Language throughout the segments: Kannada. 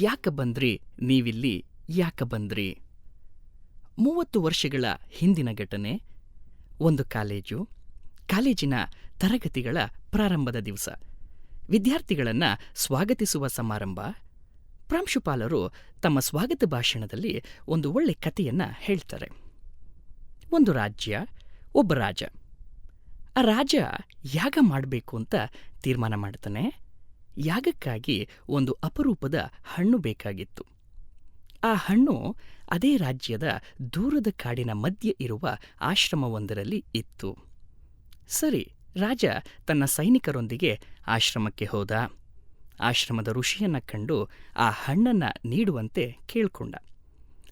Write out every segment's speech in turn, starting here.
ಯಾಕ ಬಂದ್ರಿ? ನೀವಿಲ್ಲಿ ಯಾಕ ಬಂದ್ರಿ? ಮೂವತ್ತು ವರ್ಷಗಳ ಹಿಂದಿನ ಘಟನೆ, ಒಂದು ಕಾಲೇಜು, ಕಾಲೇಜಿನ ತರಗತಿಗಳ ಪ್ರಾರಂಭದ ದಿವಸ. ವಿದ್ಯಾರ್ಥಿಗಳನ್ನ ಸ್ವಾಗತಿಸುವ ಸಮಾರಂಭ. ಪ್ರಾಂಶುಪಾಲರು ತಮ್ಮ ಸ್ವಾಗತ ಭಾಷಣದಲ್ಲಿ ಒಂದು ಒಳ್ಳೆ ಕಥೆಯನ್ನ ಹೇಳ್ತಾರೆ. ಒಂದು ರಾಜ್ಯ, ಒಬ್ಬ ರಾಜ. ಆ ರಾಜ ಯಾಗ ಮಾಡಬೇಕು ಅಂತ ತೀರ್ಮಾನ ಮಾಡ್ತಾನೆ. ಯಾಗಕ್ಕಾಗಿ ಒಂದು ಅಪರೂಪದ ಹಣ್ಣು ಬೇಕಾಗಿತ್ತು. ಆ ಹಣ್ಣು ಅದೇ ರಾಜ್ಯದ ದೂರದ ಕಾಡಿನ ಮಧ್ಯೆ ಇರುವ ಆಶ್ರಮವೊಂದರಲ್ಲಿ ಇತ್ತು. ಸರಿ, ರಾಜ ತನ್ನ ಸೈನಿಕರೊಂದಿಗೆ ಆಶ್ರಮಕ್ಕೆ ಹೋದ. ಆಶ್ರಮದ ಋಷಿಯನ್ನ ಕಂಡು ಆ ಹಣ್ಣನ್ನ ನೀಡುವಂತೆ ಕೇಳ್ಕೊಂಡ.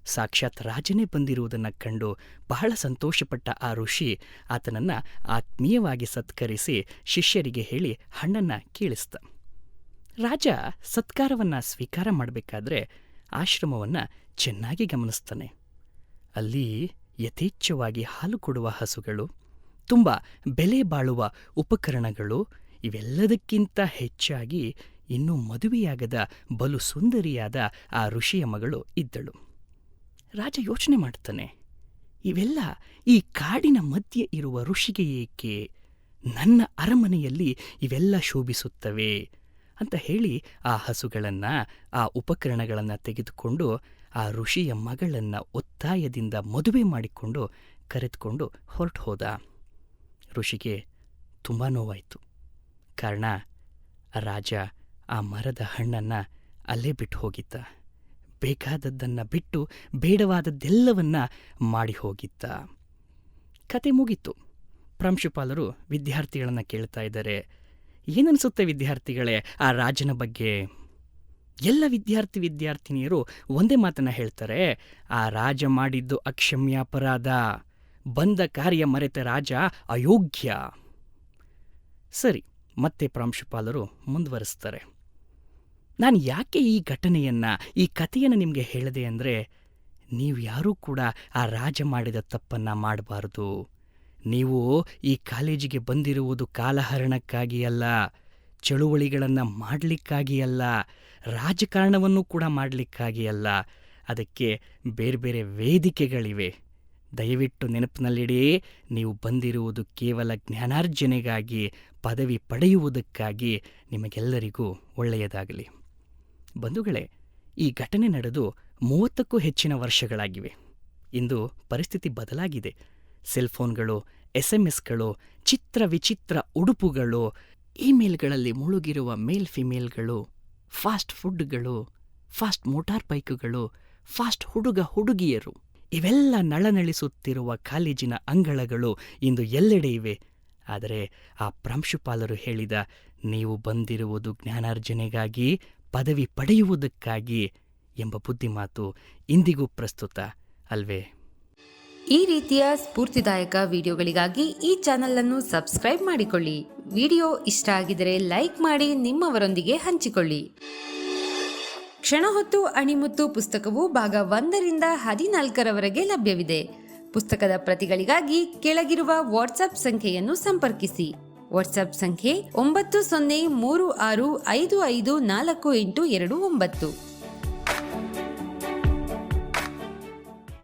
ಸಾಕ್ಷಾತ್ ರಾಜನೇ ಬಂದಿರುವುದನ್ನ ಕಂಡು ಬಹಳ ಸಂತೋಷಪಟ್ಟ ಆ ಋಷಿ ಆತನನ್ನ ಆತ್ಮೀಯವಾಗಿ ಸತ್ಕರಿಸಿ ಶಿಷ್ಯರಿಗೆ ಹೇಳಿ ಹಣ್ಣನ್ನ ಕೀಳಿಸ್ತ ರಾಜ ಸತ್ಕಾರವನ್ನ ಸ್ವೀಕಾರ ಮಾಡಬೇಕಾದ್ರೆ ಆಶ್ರಮವನ್ನ ಚೆನ್ನಾಗಿ ಗಮನಿಸ್ತಾನೆ. ಅಲ್ಲಿ ಯಥೇಚ್ಛವಾಗಿ ಹಾಲು ಕೊಡುವ ಹಸುಗಳು, ತುಂಬ ಬೆಲೆ ಬಾಳುವ ಉಪಕರಣಗಳು ಇವೆಲ್ಲದಕ್ಕಿಂತ ಹೆಚ್ಚಾಗಿ ಇನ್ನೂ ಮದುವೆಯಾಗದ ಬಲು ಸುಂದರಿಯಾದ ಆ ಋಷಿಯ ಮಗಳು ಇದ್ದಳು. ರಾಜ ಯೋಚನೆ ಮಾಡ್ತಾನೆ, ಇವೆಲ್ಲ ಈ ಕಾಡಿನ ಮಧ್ಯೆ ಇರುವ ಋಷಿಗೆ ಏಕೆ? ನನ್ನ ಅರಮನೆಯಲ್ಲಿ ಇವೆಲ್ಲ ಶೋಭಿಸುತ್ತವೆ. ಅಂತ ಹೇಳಿ ಆ ಹಸುಗಳನ್ನ, ಆ ಉಪಕರಣಗಳನ್ನು ತೆಗೆದುಕೊಂಡು ಆ ಋಷಿಯ ಮಗಳನ್ನ ಒತ್ತಾಯದಿಂದ ಮದುವೆ ಮಾಡಿಕೊಂಡು ಕರೆದುಕೊಂಡು ಹೊರಟು ಹೋದ. ಋಷಿಗೆ ತುಂಬ ನೋವಾಯಿತು. ಕಾರಣ, ರಾಜ ಆ ಮರದ ಹಣ್ಣನ್ನು ಅಲ್ಲೇ ಬಿಟ್ಟು ಹೋಗಿದ್ದ. ಬೇಕಾದದ್ದನ್ನು ಬಿಟ್ಟು ಬೇಡವಾದದ್ದೆಲ್ಲವನ್ನ ಮಾಡಿ ಹೋಗಿದ್ದ. ಕತೆ ಮುಗೀತು. ಪ್ರಾಂಶುಪಾಲರು ವಿದ್ಯಾರ್ಥಿಗಳನ್ನು ಕೇಳ್ತಾ ಇದ್ದಾರೆ. ಏನನ್ಸುತ್ತೆ ವಿದ್ಯಾರ್ಥಿಗಳೇ ಆ ರಾಜನ ಬಗ್ಗೆ? ಎಲ್ಲ ವಿದ್ಯಾರ್ಥಿ ವಿದ್ಯಾರ್ಥಿನಿಯರು ಒಂದೇ ಮಾತನ್ನ ಹೇಳ್ತಾರೆ, ಆ ರಾಜ ಮಾಡಿದ್ದು ಅಕ್ಷಮ್ಯ ಅಪರಾಧ, ಬಂದ ಕಾರ್ಯ ಮರೆತ ರಾಜ ಅಯೋಗ್ಯ. ಸರಿ, ಮತ್ತೆ ಪ್ರಾಂಶುಪಾಲರು ಮುಂದುವರಿಸ್ತಾರೆ. ನಾನು ಯಾಕೆ ಈ ಘಟನೆಯನ್ನ, ಈ ಕಥೆಯನ್ನು ನಿಮಗೆ ಹೇಳಿದೆ ಅಂದರೆ, ನೀವು ಯಾರೂ ಕೂಡ ಆ ರಾಜ ಮಾಡಿದ ತಪ್ಪನ್ನ ಮಾಡಬಾರದು. ನೀವು ಈ ಕಾಲೇಜಿಗೆ ಬಂದಿರುವುದು ಕಾಲಹರಣಕ್ಕಾಗಿ ಅಲ್ಲ ಚಳುವಳಿಗಳನ್ನು ಮಾಡಲಿಕ್ಕಾಗಿ ಅಲ್ಲ ರಾಜಕಾರಣವನ್ನು ಕೂಡ ಮಾಡಲಿಕ್ಕಾಗಿ ಅಲ್ಲ ಅದಕ್ಕೆ ಬೇರೆ ಬೇರೆ ವೇದಿಕೆಗಳಿವೆ. ದಯವಿಟ್ಟು ನೆನಪಿನಲ್ಲಿಡಿ, ನೀವು ಬಂದಿರುವುದು ಕೇವಲ ಜ್ಞಾನಾರ್ಜನೆಗಾಗಿ, ಪದವಿ ಪಡೆಯುವುದಕ್ಕಾಗಿ ನಿಮಗೆಲ್ಲರಿಗೂ ಒಳ್ಳೆಯದಾಗಲಿ. ಬಂಧುಗಳೇ, ಈ ಘಟನೆ ನಡೆದು ಮೂವತ್ತಕ್ಕೂ ಹೆಚ್ಚಿನ ವರ್ಷಗಳಾಗಿವೆ. ಇಂದು ಪರಿಸ್ಥಿತಿ ಬದಲಾಗಿದೆ. ಸೆಲ್ಫೋನ್ಗಳು ಎಸ್ ಎಂ ಎಸ್ಗಳು ಚಿತ್ರ ವಿಚಿತ್ರ ಉಡುಪುಗಳು, ಇಮೇಲ್ಗಳಲ್ಲಿ ಮುಳುಗಿರುವ ಮೇಲ್ ಫಿಮೇಲ್ಗಳು, ಫಾಸ್ಟ್ ಫುಡ್ಗಳು, ಫಾಸ್ಟ್ ಮೋಟಾರ್ ಬೈಕುಗಳು, ಫಾಸ್ಟ್ ಹುಡುಗ ಹುಡುಗಿಯರು. ಇವೆಲ್ಲ ನಳನಳಿಸುತ್ತಿರುವ ಕಾಲೇಜಿನ ಅಂಗಳಗಳು ಇಂದು ಎಲ್ಲೆಡೆ ಇವೆ. ಆದರೆ ಆ ಪ್ರಾಂಶುಪಾಲರು ಹೇಳಿದ, ನೀವು ಬಂದಿರುವುದು ಜ್ಞಾನಾರ್ಜನೆಗಾಗಿ, ಪದವಿ ಪಡೆಯುವುದಕ್ಕಾಗಿ ಎಂಬ ಬುದ್ಧಿಮಾತು ಇಂದಿಗೂ ಪ್ರಸ್ತುತ, ಅಲ್ವೇ? ಈ ರೀತಿಯ ಸ್ಫೂರ್ತಿದಾಯಕ ವಿಡಿಯೋಗಳಿಗಾಗಿ ಈ ಚಾನಲನ್ನು ಸಬ್ಸ್ಕ್ರೈಬ್ ಮಾಡಿಕೊಳ್ಳಿ. ವಿಡಿಯೋ ಇಷ್ಟ ಆಗಿದರೆ ಲೈಕ್ ಮಾಡಿ, ನಿಮ್ಮವರೊಂದಿಗೆ ಹಂಚಿಕೊಳ್ಳಿ. ಕ್ಷಣ ಹೊತ್ತು ಅಣಿಮುತ್ತು ಪುಸ್ತಕವು ಭಾಗ ಒಂದರಿಂದ ಹದಿನಾಲ್ಕರವರೆಗೆ ಲಭ್ಯವಿದೆ. ಪುಸ್ತಕದ ಪ್ರತಿಗಳಿಗಾಗಿ ಕೆಳಗಿರುವ ವಾಟ್ಸಪ್ ಸಂಖ್ಯೆಯನ್ನು ಸಂಪರ್ಕಿಸಿ. ವಾಟ್ಸಪ್ ಸಂಖ್ಯೆ ಒಂಬತ್ತು ಸೊನ್ನೆ ಮೂರು ಆರು ಐದು ಐದು ನಾಲ್ಕು ಎಂಟು ಎರಡು ಒಂಬತ್ತು.